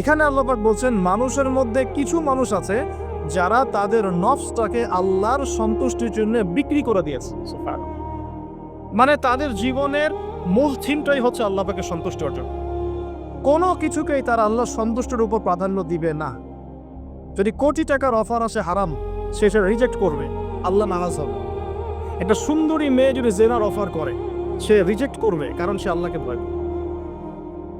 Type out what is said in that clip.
এখানে আল্লাপাক বলছেন, মানুষের মধ্যে কিছু মানুষ আছে যারা তাদের নফসটাকে আল্লাহর সন্তুষ্টির জন্য বিক্রি করে দিয়েছে। মানে তাদের জীবনের মূল থিমটাই হচ্ছে আল্লাহ পাকে সন্তুষ্ট অর্জন। কোনো কিছুকেই তারা আল্লাহ সন্তুষ্টের উপর প্রাধান্য দিবে না। যদি কোটি টাকার অফার আসে হারাম, সে সেটা রিজেক্ট করবে, আল্লাহ নারাজ হবে। একটা সুন্দরী মেয়ে যদি জেনার অফার করে, সে রিজেক্ট করবে, কারণ সে আল্লাহকে ভয় করে